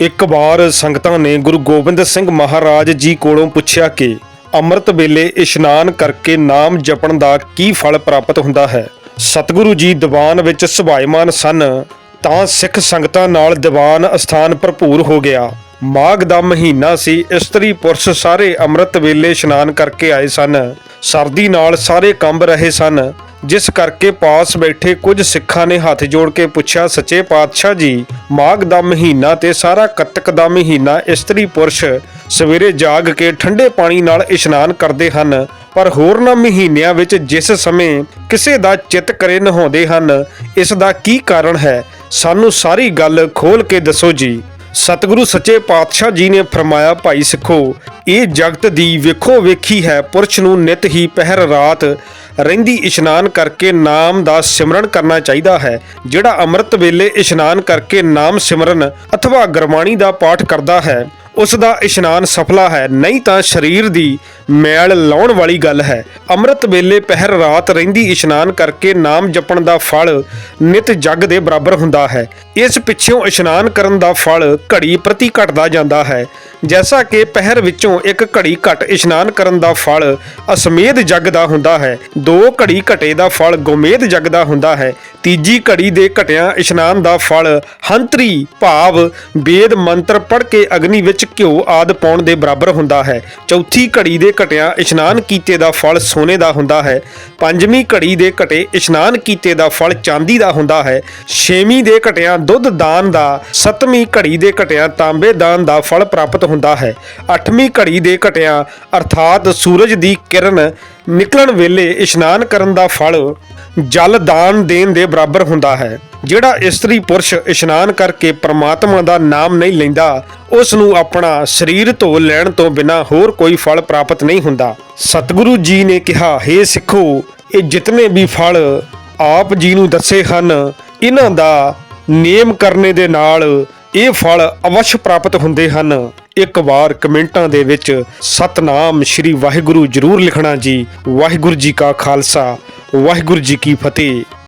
ਇੱਕ ਵਾਰ ਸੰਗਤਾਂ ਨੇ ਗੁਰੂ ਗੋਬਿੰਦ ਸਿੰਘ ਮਹਾਰਾਜ ਜੀ ਕੋਲੋਂ ਪੁੱਛਿਆ ਕਿ ਅੰਮ੍ਰਿਤ ਵੇਲੇ ਇਸ਼ਨਾਨ ਕਰਕੇ ਨਾਮ ਜਪਣ ਦਾ ਕੀ ਫਲ ਪ੍ਰਾਪਤ ਹੁੰਦਾ ਹੈ? ਸਤਿਗੁਰੂ ਜੀ ਦੀਵਾਨ ਵਿੱਚ ਸੁਭਾਇਮਾਨ ਸਨ, ਤਾਂ ਸਿੱਖ ਸੰਗਤਾਂ ਨਾਲ ਦੀਵਾਨ ਅਸਥਾਨ ਭਰਪੂਰ ਹੋ ਗਿਆ। ਮਾਘ ਦਾ ਮਹੀਨਾ ਸੀ, ਇਸਤਰੀ ਪੁਰਸ਼ ਸਾਰੇ ਅੰਮ੍ਰਿਤ ਵੇਲੇ ਇਸ਼ਨਾਨ ਕਰਕੇ ਆਏ ਸਨ। ਸਰਦੀ ਨਾਲ ਸਾਰੇ ਕੰਬ ਰਹੇ ਸਨ। ਜਿਸ ਕਰਕੇ ਪਾਸ ਬੈਠੇ ਕੁਝ ਸਿੱਖਾਂ ਨੇ ਹੱਥ ਜੋੜ ਕੇ ਪੁੱਛਿਆ, ਸੱਚੇ ਪਾਤਸ਼ਾਹ ਜੀ, ਮਾਘ ਦਾ ਮਹੀਨਾ ਤੇ ਸਾਰਾ ਕੱਤਕ ਦਾ ਮਹੀਨਾ ਇਸਤਰੀ ਪੁਰਸ਼ ਸਵੇਰੇ ਜਾਗ ਕੇ ਠੰਡੇ ਪਾਣੀ ਨਾਲ ਇਸ਼ਨਾਨ ਕਰਦੇ ਹਨ, ਪਰ ਹੋਰਨਾਂ ਮਹੀਨਿਆਂ ਵਿੱਚ ਜਿਸ ਸਮੇਂ ਕਿਸੇ ਦਾ ਚਿੱਤ ਕਰੇ ਨਹਾਉਂਦੇ ਹਨ, ਇਸ ਦਾ ਕੀ ਕਾਰਨ ਹੈ? ਸਾਨੂੰ ਸਾਰੀ ਗੱਲ ਖੋਲ ਕੇ ਦੱਸੋ ਜੀ। ਸਤਿਗੁਰੂ ਸੱਚੇ ਪਾਤਸ਼ਾਹ ਜੀ ਨੇ ਫਰਮਾਇਆ, ਭਾਈ ਸਿੱਖੋ, ਇਹ ਜਗਤ ਦੀ ਵੇਖੋ ਵੇਖੀ ਹੈ, ਪੁਰਸ਼ ਨੂੰ ਨਿਤ ਹੀ ਪਹਿਰ ਰਾਤ ਰਹਿੰਦੀ ਇਸ਼ਨਾਨ ਕਰਕੇ ਨਾਮ ਦਾ ਸਿਮਰਨ ਕਰਨਾ ਚਾਹੀਦਾ ਹੈ। ਜਿਹੜਾ ਅੰਮ੍ਰਿਤ ਵੇਲੇ ਇਸ਼ਨਾਨ ਕਰਕੇ ਨਾਮ ਸਿਮਰਨ ਅਥਵਾ ਗੁਰਬਾਣੀ ਦਾ ਪਾਠ ਕਰਦਾ ਹੈ ਉਸ ਦਾ ਇਸ਼ਨਾਨ ਸਫਲਾ ਹੈ। ਨਹੀਂ ਤਾਂ ਸਰੀਰ ਦੀ ਮੈਲ ਲਾਉਣ ਵਾਲੀ ਗੱਲ ਹੈ। ਅੰਮ੍ਰਿਤ ਵੇਲੇ ਪਹਿਰ ਰਾਤ ਰਹਿੰਦੀ ਇਸ਼ਨਾਨ ਕਰਕੇ ਨਾਮ ਜਪਣ ਦਾ ਫਲ ਨਿਤ ਜੱਗ ਦੇ ਬਰਾਬਰ ਹੁੰਦਾ ਹੈ। ਇਸ ਪਿੱਛੋਂ ਇਸ਼ਨਾਨ ਕਰਨ ਦਾ ਫਲ ਘੜੀ ਪ੍ਰਤੀ ਘਟਦਾ ਜਾਂਦਾ ਹੈ। ਜੈਸਾ ਕਿ ਪਹਿਰ ਵਿੱਚੋਂ ਇੱਕ ਘੜੀ ਘਟ ਇਸ਼ਨਾਨ ਕਰਨ ਦਾ ਫਲ ਅਸਮੇਧ ਜਗ ਦਾ ਹੁੰਦਾ ਹੈ, ਦੋ ਘੜੀ ਘਟੇ ਦਾ ਫਲ ਗੋਮੇਧ ਜਗ ਦਾ ਹੁੰਦਾ ਹੈ, ਤੀਜੀ ਘੜੀ ਦੇ ਘਟਿਆਂ ਇਸ਼ਨਾਨ ਦਾ ਫਲ ਹੰਤਰੀ ਭਾਵ ਵੇਦ ਮੰਤਰ ਪੜ੍ਹ ਕੇ ਅਗਨੀ ਵਿੱਚ ਘਿਓ ਆਦ ਪਾਉਣ ਦੇ ਬਰਾਬਰ ਹੁੰਦਾ ਹੈ। ਚੌਥੀ ਘੜੀ ਦੇ ਘਟਿਆਂ ਇਸ਼ਨਾਨ ਕੀਤੇ ਦਾ ਫਲ ਸੋਨੇ ਦਾ ਹੁੰਦਾ ਹੈ, ਪੰਜਵੀਂ ਘੜੀ ਦੇ ਘਟੇ ਇਸ਼ਨਾਨ ਕੀਤੇ ਦਾ ਫਲ ਚਾਂਦੀ ਦਾ ਹੁੰਦਾ ਹੈ, ਛੇਵੀਂ ਦੇ ਘਟਿਆਂ ਦੁੱਧ ਦਾਨ ਦਾ, ਸੱਤਵੀਂ ਘੜੀ ਦੇ ਘਟਿਆਂ ਤਾਂਬੇ ਦਾਨ ਦਾ ਫਲ ਪ੍ਰਾਪਤ ਹੁੰਦਾ ਹੈ। ਅੱਠਵੀਂ ਘੜੀ ਦੇ ਘਟਿਆਂ, ਅਰਥਾਤ ਸੂਰਜ ਦੀ ਕਿਰਨ ਨਿਕਲਣ ਵੇਲੇ ਇਸ਼ਨਾਨ ਕਰਨ ਦਾ ਫਲ ਜਲ ਦਾਨ ਦੇਣ ਦੇ ਬਰਾਬਰ ਹੁੰਦਾ ਹੈ। ਜਿਹੜਾ ਇਸਤਰੀ ਪੁਰਸ਼ ਇਸ਼ਨਾਨ ਕਰਕੇ ਪ੍ਰਮਾਤਮਾ ਦਾ ਨਾਮ ਨਹੀਂ ਲੈਂਦਾ ਉਸ ਨੂੰ ਆਪਣਾ ਸਰੀਰ ਧੋ ਲੈਣ ਤੋਂ ਬਿਨਾ ਹੋਰ ਕੋਈ ਫਲ ਪ੍ਰਾਪਤ ਨਹੀਂ ਹੁੰਦਾ। ਸਤਿਗੁਰੂ ਜੀ ਨੇ ਕਿਹਾ हे ਸਿੱਖੋ, ਇਹ ਜਿਤਨੇ ਵੀ ਫਲ ਆਪ ਜੀ ਨੂੰ ਦੱਸੇ ਹਨ, ਇਹਨਾਂ ਦਾ ਨੇਮ ਕਰਨੇ ਦੇ ਨਾਲ ਇਹ ਫਲ ਅਵਸ਼ ਪ੍ਰਾਪਤ ਹੁੰਦੇ ਹਨ। ਇੱਕ ਵਾਰ ਕਮੈਂਟਾਂ ਦੇ ਵਿੱਚ, ਸਤਨਾਮ ਸ੍ਰੀ ਵਾਹਿਗੁਰੂ ਜਰੂਰ ਲਿਖਣਾ ਜੀ। ਵਾਹਿਗੁਰੂ ਜੀ ਕਾ ਖਾਲਸਾ, ਵਾਹਿਗੁਰੂ ਜੀ ਕੀ ਫਤਿਹ।